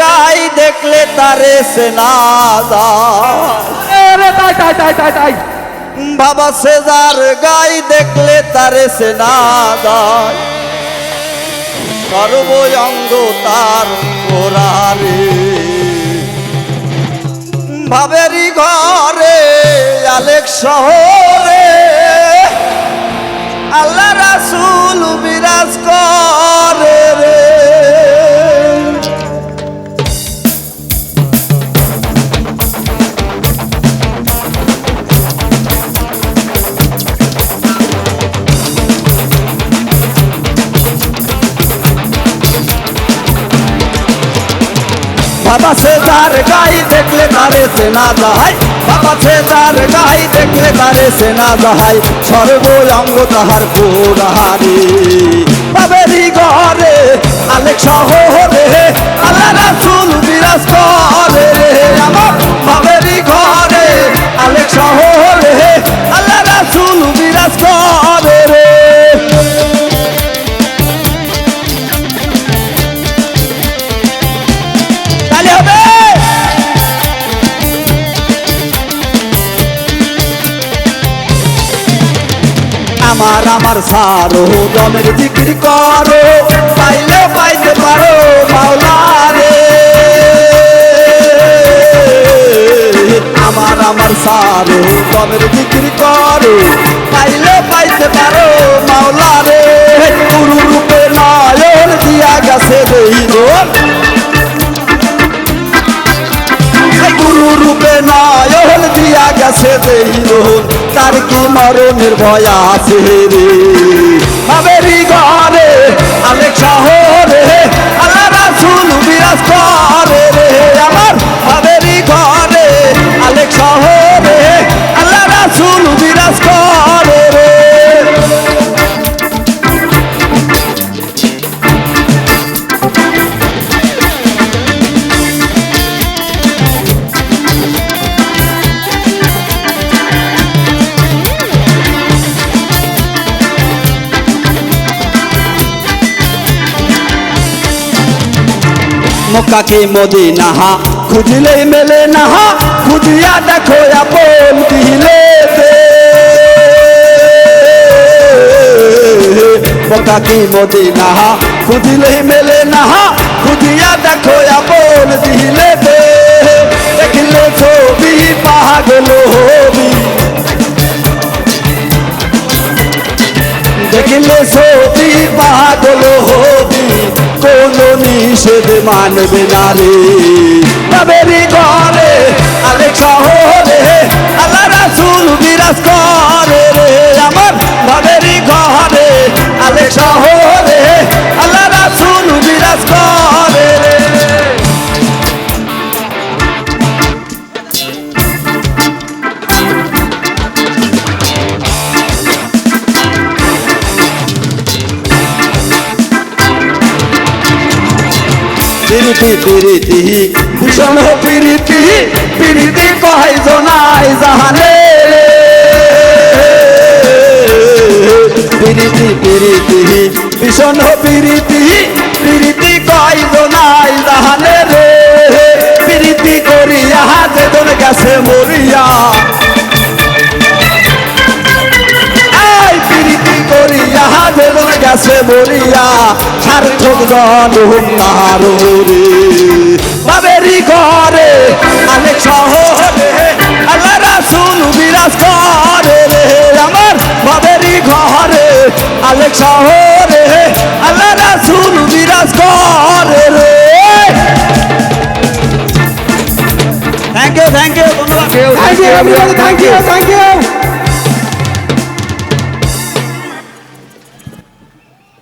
গাই দেখলে তারে সেনা তাই তাই বাবা সেজার গাই দেখলে তারে সেনা সর্বঙ্গ তার গোরারে ভাবেরি ঘরে আলেক শহরে। আল্লাহ রাসুল বিরাজ করে। বাবা সে তার গাই দেখলে তারে সেনা দাহাই বাবা সে তার গাই দেখলে তারে সেনা সর্ব সর্বঙ্গ তাহার পুরাহারি বাবেরি ঘরে আলেক শহরে আল্লাহ রাসুল আমার আমার সারো দমের জিকির করো। পাইলে পাইতে পারো মাওলারে। আমার আমার সারো দমের জিকির করো। পাইলে পাইতে পারো মাওলারে। গুরু রূপে নয়ন দিয়া গেছে এই গুরু রূপে নয়ন গেছে তার কি মরণের ভয় আছে রে? ভাবেরি ঘরে মক্কাকে মদিনা খুঁজলেই মেলে নাহা, খুঁজিয়া দেখো আপন দিলে মক্কাকে মদিনা খুঁজলেই মেলে নাহা, খুঁজিয়া দেখো আপন দিলে দেখলে ছবি পাগল হবি কোন নিষেধ মানবে না রে। তবেরি ঘরে পিরিতি পিরিতি। ভীষণ পিরিতি পিরিতি কহাই জনাই জাহানে। পিরিতি পিরিতি ভীষণ পিরিতি পিরিতি কয় মরিয়া সার্থক জনহুম তাহারো রে বাবেরি ঘরে অনেক শহরে আল্লাহ রাসুল বিরাজ করে রে। আমার বাবেরি ঘরে অনেক শহরে আল্লাহ রাসুল বিরাজ করে রে। থ্যাংক ইউ থ্যাংক ইউ ধন্যবাদ। Thank you thank you thank you